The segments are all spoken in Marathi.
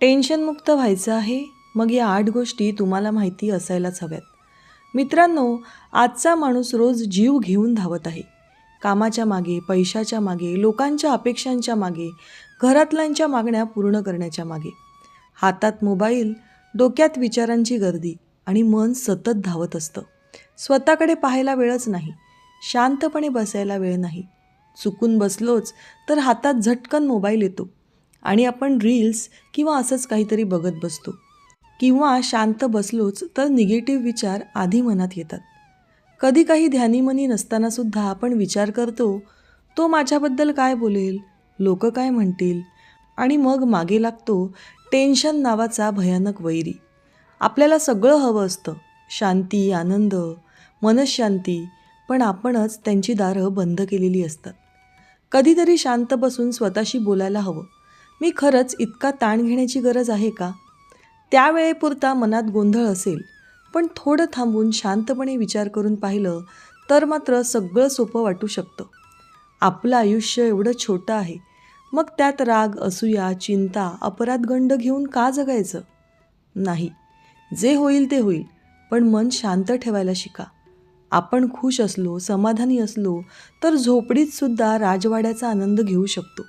टेन्शनमुक्त व्हायचं आहे. मग या आठ गोष्टी तुम्हाला माहिती असायलाच हव्यात. मित्रांनो आजचा माणूस रोज जीव घेऊन धावत आहे. कामाच्या मागे पैशाच्या मागे लोकांच्या अपेक्षांच्या मागे घरातल्यांच्या मागण्या पूर्ण करण्याच्या मागे. हातात मोबाईल डोक्यात विचारांची गर्दी आणि मन सतत धावत असतं. स्वतःकडे पाहायला वेळच नाही. शांतपणे बसायला वेळ नाही. चुकून बसलोच तर हातात झटकन मोबाईल येतो. आणि आपण रील्स किंवा असंच काहीतरी बघत बसतो. किंवा शांत बसलोच तर निगेटिव्ह विचार आधी मनात येतात. कधी काही ध्यानीमनी नसतानासुद्धा आपण विचार करतो तो माझ्याबद्दल काय बोलेल? लोक काय म्हणतील? आणि मग मागे लागतो टेन्शन नावाचा भयानक वैरी. आपल्याला सगळं हवं असतं. शांती आनंद मनशांती पण आपणच त्यांची दारं बंद केलेली असतात. कधीतरी शांत बसून स्वतःशी बोलायला हवं. मी खरंच इतका ताण घेण्याची गरज आहे का? त्यावेळेपुरता मनात गोंधळ असेल. पण थोडं थांबून शांतपणे विचार करून पाहिलं तर मात्र सगळं सोपं वाटू शकतं. आपलं आयुष्य एवढं छोटं आहे. मग त्यात राग असूया चिंता अपराधगंड घेऊन का जगायचं? नाही. जे होईल ते होईल पण मन शांत ठेवायला शिका. आपण खुश असलो समाधानी असलो तर झोपडीतसुद्धा राजवाड्याचा आनंद घेऊ शकतो.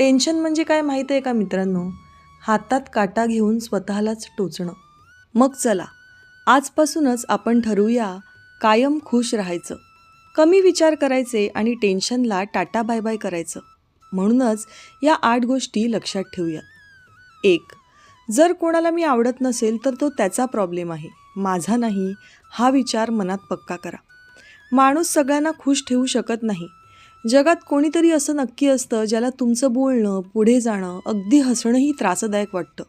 टेन्शन म्हणजे काय माहीत आहे का मित्रांनो? हातात काटा घेऊन स्वतःलाच टोचणं. मग चला आजपासूनच आपण ठरवूया कायम खुश राहायचं. कमी विचार करायचे आणि टेन्शनला टाटा बाय बाय करायचं. म्हणूनच या आठ गोष्टी लक्षात ठेवूया. एक जर कोणाला मी आवडत नसेल तर तो त्याचा प्रॉब्लेम आहे. माझा नाही हा विचार मनात पक्का करा. माणूस सगळ्यांना खुश ठेवू शकत नाही. जगात कोणीतरी असं नक्की असतं ज्याला तुमचं बोलणं पुढे जाणं अगदी हसणंही त्रासदायक वाटतं.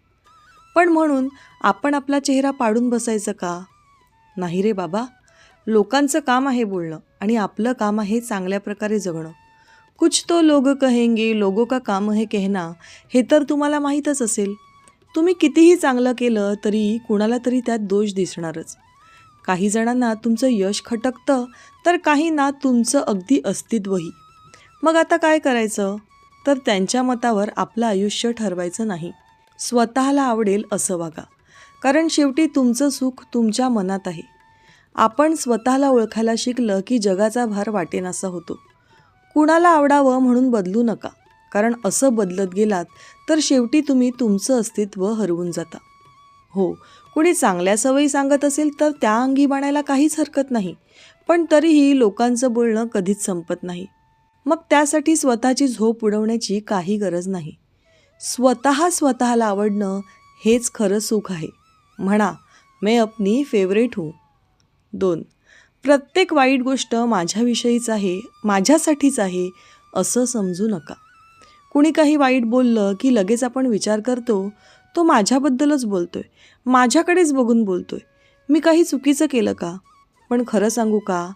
पण म्हणून आपण आपला चेहरा पाडून बसायचं का? नाही रे बाबा. लोकांचं काम आहे बोलणं आणि आपलं काम आहे चांगल्या प्रकारे जगणं. कुछ तो लोग कहेंगे लोगों का काम हे कहना हे तर तुम्हाला माहीतच असेल. तुम्ही कितीही चांगलं केलं तरी कुणाला तरी त्यात दोष दिसणारच. काही जणांना तुमचं यश खटकतं तर काहींना तुमचं अगदी अस्तित्वही. मग आता काय करायचं? तर त्यांच्या मतावर आपलं आयुष्य ठरवायचं नाही. स्वतःला आवडेल असं वागा कारण शेवटी तुमचं सुख तुमच्या मनात आहे. आपण स्वतःला ओळखायला शिकलं की जगाचा भार वाटेनासा होतो. कुणाला आवडावं म्हणून बदलू नका. कारण असं बदलत गेलात तर शेवटी तुम्ही तुमचं अस्तित्व हरवून जाता. हो कुणी चांगल्या सवयी सांगत असेल तर त्या अंगी बाणायला काहीच हरकत नाही. पण तरीही लोकांचं बोलणं कधीच संपत नाही. मग त्यासाठी स्वतःची झोप उडवण्याची काही गरज नाही. स्वतः स्वतःला आवडणं हेच खरं सुख आहे. म्हणा मे अपनी फेवरेट हो. दोन प्रत्येक वाईट गोष्ट माझ्याविषयीच आहे माझ्यासाठीच आहे असं समजू नका. कुणी काही वाईट बोललं की लगेच आपण विचार करतो तो माझ्याबद्दलच बोलतो आहे माझ्याकडेच बघून बोलतो आहे मी काही चुकीचं केलं का? पण खरं सांगू का?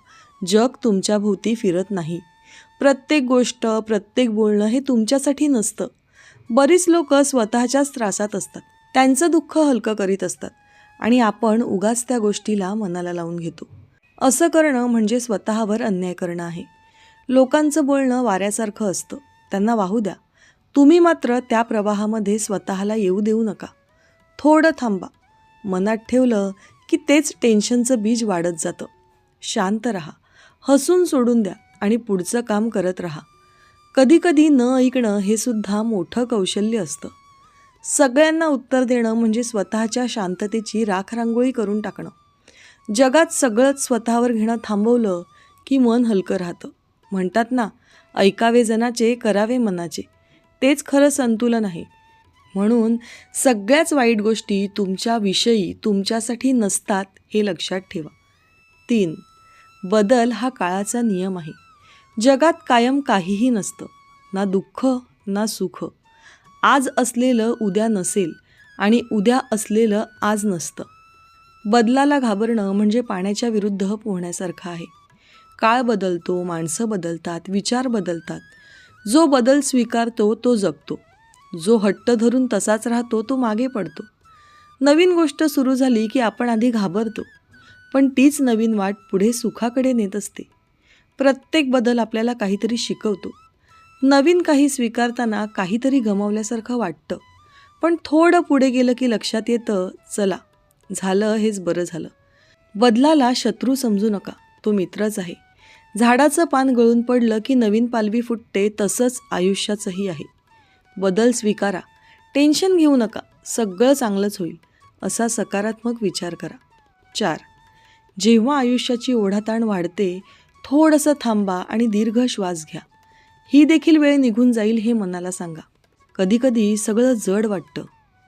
जग तुमच्याभोवती फिरत नाही. प्रत्येक गोष्ट प्रत्येक बोलणं हे तुमच्यासाठी नसतं. बरीच लोक स्वतःच्याच त्रासात असतात. त्यांचं दुःख हलकं करीत असतात. आणि आपण उगाच त्या गोष्टीला मनाला लावून घेतो. असं करणं म्हणजे स्वतःवर अन्याय करणं आहे. लोकांचं बोलणं वाऱ्यासारखं असतं. त्यांना वाहू द्या. तुम्ही मात्र त्या प्रवाहामध्ये स्वतःला येऊ देऊ नका. थोडं थांबा. मनात ठेवलं की तेच टेन्शनचं बीज वाढत जातं. शांत राहा. हसून सोडून द्या. आणि पुढचं काम करत राहा. कधीकधी न ऐकणं हे सुद्धा मोठं कौशल्य असतं. सगळ्यांना उत्तर देणं म्हणजे स्वतःच्या शांततेची राखरांगोळी करून टाकणं. जगात सगळंच स्वतःवर घेणं थांबवलं की मन हलकं राहतं. म्हणतात ना ऐकावे जनाचे करावे मनाचे. तेच खरं संतुलन आहे. म्हणून सगळ्याच वाईट गोष्टी तुमच्याविषयी तुमच्यासाठी नसतात हे लक्षात ठेवा. तीन बदल हा काळाचा नियम आहे. जगात कायम काहीही नसतं ना दुःख ना सुख. आज असलेलं उद्या नसेल आणि उद्या असलेलं आज नसतं. बदलाला घाबरणं म्हणजे पाण्याच्या विरुद्ध पोहण्यासारखं आहे. काळ बदलतो माणसं बदलतात विचार बदलतात. जो बदल स्वीकारतो तो जगतो. जो हट्ट धरून तसाच राहतो तो मागे पडतो. नवीन गोष्ट सुरू झाली की आपण आधी घाबरतो पण तीच नवीन वाट पुढे सुखाकडे नेत असते. प्रत्येक बदल आपल्याला काहीतरी शिकवतो. नवीन काही स्वीकारताना काहीतरी गमावल्यासारखं वाटतं. पण थोडं पुढे गेलं की लक्षात येतं चला झालं हेच बरं झालं. बदलाला शत्रू समजू नका तो मित्रच आहे. झाडाचं पान गळून पडलं की नवीन पालवी फुटते तसंच आयुष्याचंही आहे. बदल स्वीकारा टेन्शन घेऊ नका सगळं चांगलंच होईल असा सकारात्मक विचार करा. चार जेव्हा आयुष्याची ओढाताण वाढते थोडंसं थांबा आणि दीर्घ श्वास घ्या. ही देखील वेळ निघून जाईल हे मनाला सांगा. कधीकधी सगळं जड वाटतं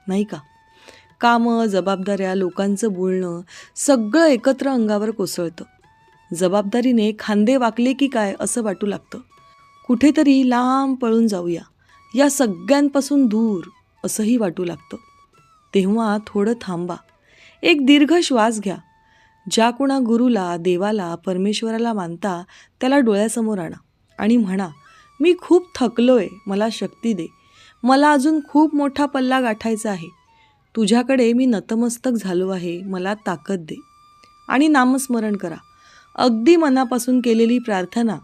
नाही का? कामं जबाबदाऱ्या लोकांचं बोलणं सगळं एकत्र अंगावर कोसळतं. जबाबदारीने खांदे वाकले की काय असं वाटू लागतं? कुठेतरी लांब पळून जाऊया या सगळ्यांपासून दूर असंही वाटू लागतं. तेव्हा थोडं थांबा. एक दीर्घ श्वास घ्या. ज्या कुणा गुरुला देवाला परमेश्वराला मानता त्याला डोळ्यासमोर आणा आणि म्हणा मी खूप थकलो आहे मला शक्ती दे. मला अजून खूप मोठा पल्ला गाठायचा आहे. तुझ्याकडे मी नतमस्तक झालो आहे मला ताकद दे आणि नामस्मरण करा. अगदी मनापासून केलेली प्रार्थना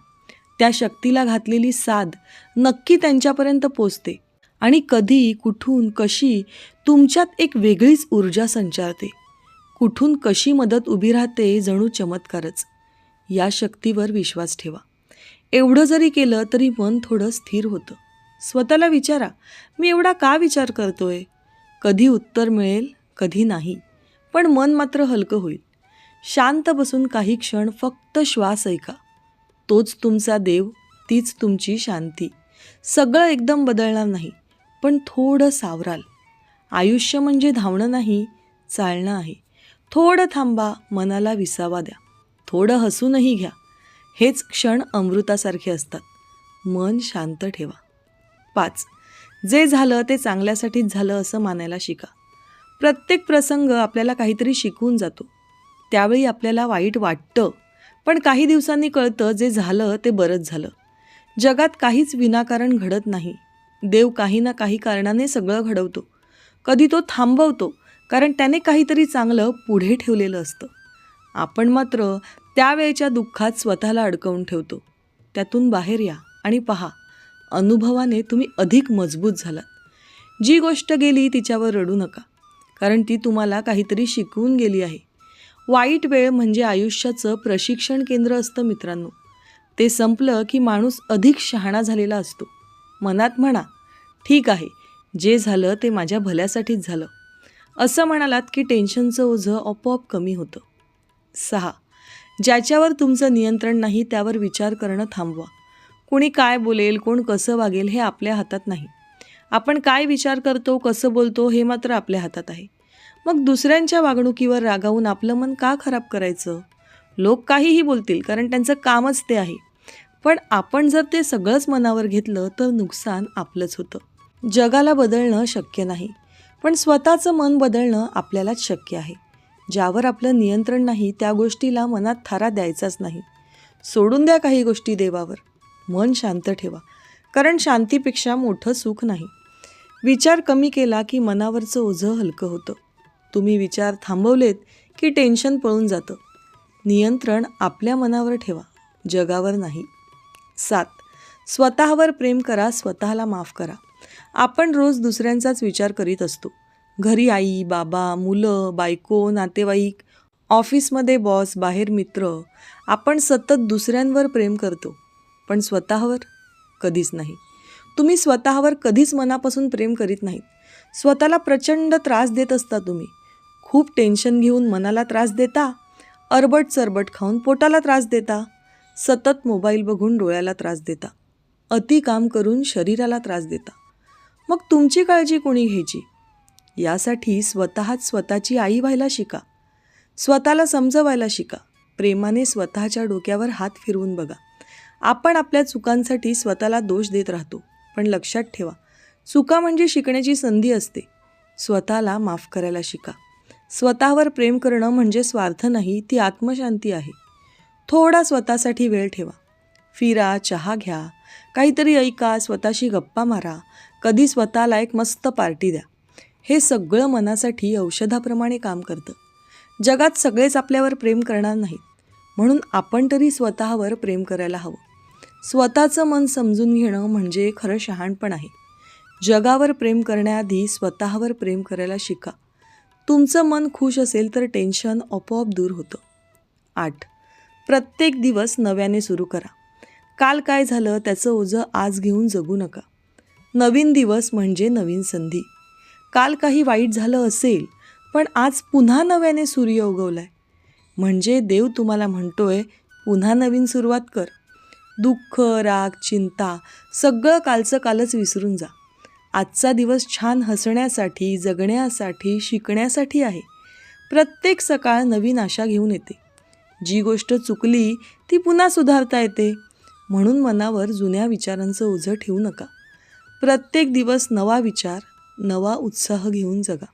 त्या शक्तीला घातलेली साध नक्की त्यांच्यापर्यंत पोचते आणि कधी कुठून कशी तुमच्यात एक वेगळीच ऊर्जा संचारते. कुठून कशी मदत उभी राहते जणू चमत्कारच. या शक्तीवर विश्वास ठेवा. एवढं जरी केलं तरी मन थोडं स्थिर होतं. स्वतःला विचारा मी एवढा का विचार करतोय? कधी उत्तर मिळेल कधी नाही. पण मन मात्र हलकं होईल. शांत बसून काही क्षण फक्त श्वास ऐका. तोच तुमचा देव तीच तुमची शांती. सगळं एकदम बदलणार नाही पण थोडं सावराल. आयुष्य म्हणजे धावणं नाही चालणं आहे. थोडं थांबा मनाला विसावा द्या. थोडं हसूनही घ्या. हेच क्षण अमृतासारखे असतात. मन शांत ठेवा. पाच. जे झालं ते चांगल्यासाठीच झालं असं मानायला शिका. प्रत्येक प्रसंग आपल्याला काहीतरी शिकवून जातो. त्यावेळी आपल्याला वाईट वाटतं. पण काही दिवसांनी कळतं जे झालं ते बरंच झालं. जगात काहीच विनाकारण घडत नाही. देव काही ना काही कारणाने सगळं घडवतो. कधी तो थांबवतो कारण त्याने काहीतरी चांगलं पुढे ठेवलेलं असतं. आपण मात्र त्यावेळच्या दुःखात स्वतःला अडकवून ठेवतो. त्यातून बाहेर या आणि पहा अनुभवाने तुम्ही अधिक मजबूत झालात. जी गोष्ट गेली तिच्यावर रडू नका कारण ती तुम्हाला काहीतरी शिकवून गेली आहे. वाईट वेळ म्हणजे आयुष्याचं प्रशिक्षण केंद्र असतं मित्रांनो. ते संपलं की माणूस अधिक शहाणा झालेला असतो. मनात म्हणा ठीक आहे जे झालं ते माझ्या भल्यासाठीच झालं. असं म्हणालात की टेन्शनचं ओझं आपोआप कमी होतं. सहा. ज्याच्यावर तुमचं नियंत्रण नाही त्यावर विचार करणं थांबवा. कुणी काय बोलेल कोण कसं वागेल हे आपल्या हातात नाही. आपण काय विचार करतो कसं बोलतो हे मात्र आपल्या हातात आहे. मग दुसऱ्यांच्या वागणुकीवर रागावून आपलं मन का खराब करायचं? लोक काहीही बोलतील कारण त्यांचं कामच ते आहे. पण आपण जर ते सगळंच मनावर घेतलं तर नुकसान आपलंच होतं. जगाला बदलणं शक्य नाही. पण स्वतःचं मन बदलणं आपल्यालाच शक्य आहे. ज्यावर आपलं नियंत्रण नाही त्या गोष्टीला मनात थारा द्यायचाच नाही. सोडून द्या काही गोष्टी देवावर. मन शांत ठेवा. कारण शांतीपेक्षा मोठं सुख नाही. विचार कमी केला की मनावरचं ओझं हलकं होतं. तुम्ही विचार थांबवलेत की टेन्शन पळून जातं. नियंत्रण आपल्या मनावर ठेवा. जगावर नाही. सात. स्वतःवर प्रेम करा स्वतःला माफ करा. आपण रोज दुसऱ्यांचाच विचार करीत असतो. घरी आई बाबा मुलं बायको नातेवाईक ऑफिसमध्ये बॉस बाहेर मित्र आपण सतत दुसऱ्यांवर प्रेम करतो पण स्वतःवर कधीच नाही. तुम्ही स्वतःवर कधीच मनापासून प्रेम करीत नाहीत. स्वतःला प्रचंड त्रास देत असता तुम्ही. खूप टेन्शन घेऊन मनाला त्रास देता अरबट चरबट खाऊन पोटाला त्रास देता सतत मोबाईल बघून डोळ्याला त्रास देता अति काम करून शरीराला त्रास देता. मग तुमची काळजी कोणी घ्यायची? यासाठी स्वतःच स्वतःची आई व्हायला शिका. स्वतःला समजवायला शिका. प्रेमाने स्वतःच्या डोक्यावर हात फिरवून बघा. आपण आपल्या चुकांसाठी स्वतःला दोष देत राहतो पण लक्षात ठेवा. चुका म्हणजे शिकण्याची संधी असते. स्वतःला माफ करायला शिका. स्वतःवर प्रेम करणं म्हणजे स्वार्थ नाही ती आत्मशांती आहे. थोडा स्वतःसाठी वेळ ठेवा. फिरा चहा घ्या. काहीतरी ऐका स्वतःशी गप्पा मारा. कधी स्वतःला एक मस्त पार्टी द्या. हे सगळं मनासाठी औषधाप्रमाणे काम करतं. जगात सगळेच आपल्यावर प्रेम करणार नाहीत. म्हणून आपण तरी स्वतःवर प्रेम करायला हवं. स्वतःचं मन समजून घेणं म्हणजे खरं शहाणपण आहे. जगावर प्रेम करण्याआधी स्वतःवर प्रेम करायला शिका. तुमचं मन खुश असेल तर टेन्शन आपोआप दूर होतं. आठ. प्रत्येक दिवस नव्याने सुरू करा. काल काय झालं त्याचं ओझं आज घेऊन जगू नका. नवीन दिवस म्हणजे नवीन संधी. काल काही वाईट झालं असेल पण आज पुन्हा नव्याने सूर्य उगवलाय. म्हणजे देव तुम्हाला म्हणतोय पुन्हा नवीन सुरुवात कर. दुःख राग चिंता सगळं कालचं कालच विसरून जा. आजचा दिवस छान हसण्यासाठी जगण्यासाठी शिकण्यासाठी आहे. प्रत्येक सकाळ नवीन आशा घेऊन येते. जी गोष्ट चुकली ती पुन्हा सुधारता येते. म्हणून मनावर जुन्या विचारांचं ओझं ठेवू नका. प्रत्येक दिवस नवा विचार नवा उत्साह घेऊन जगा.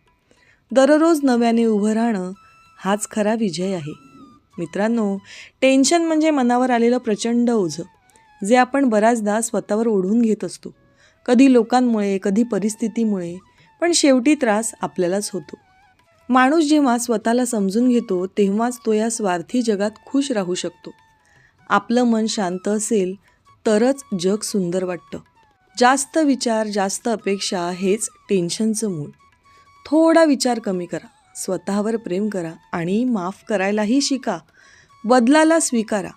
दररोज नव्याने उभं राहणं हाच खरा विजय आहे. मित्रांनो टेन्शन म्हणजे मनावर आलेलं प्रचंड ओझं जे आपण बऱ्याचदा स्वतःवर ओढून घेत असतो. कधी लोकांमुळे कधी परिस्थितीमुळे पण शेवटी त्रास आपल्यालाच होतो. माणूस जेव्हा स्वतःला समजून घेतो तेव्हाच तो या स्वार्थी जगात खुश राहू शकतो. आपलं मन शांत असेल तरच जग सुंदर वाटतं. जास्त विचार जास्त अपेक्षा हेच टेन्शनचं मूळ. थोडा विचार कमी करा स्वतःवर प्रेम करा आणि माफ करायलाही शिका. बदलाला स्वीकारा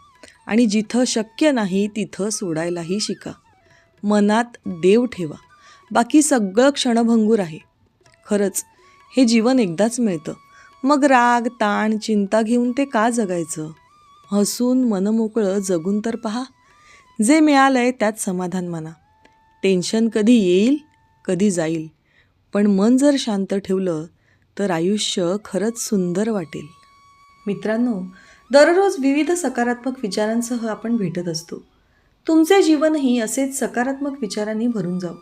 आणि जिथं शक्य नाही तिथं सोडायलाही शिका. मनात देव ठेवा. बाकी सगळं क्षणभंगूर आहे. खरंच हे जीवन एकदाच मिळतं. मग राग ताण चिंता घेऊन ते का जगायचं? हसून मनमोकळं जगून तर पहा. जे मिळालं आहे त्यात समाधान माना. टेन्शन कधी येईल कधी जाईल. पण मन जर शांत ठेवलं तर आयुष्य खरंच सुंदर वाटेल. मित्रांनो दररोज विविध सकारात्मक विचारांसह आपण भेटत असतो. तुमचे जीवनही असेच सकारात्मक विचारांनी भरून जाऊ.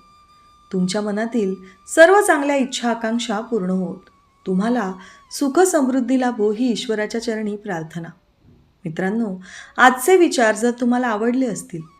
तुमच्या मनातील सर्व चांगल्या इच्छा आकांक्षा पूर्ण होत. तुम्हाला सुख समृद्धी लाभो ही ईश्वराच्या चरणी प्रार्थना. मित्रांनो आजचे विचार जर तुम्हाला आवडले असतील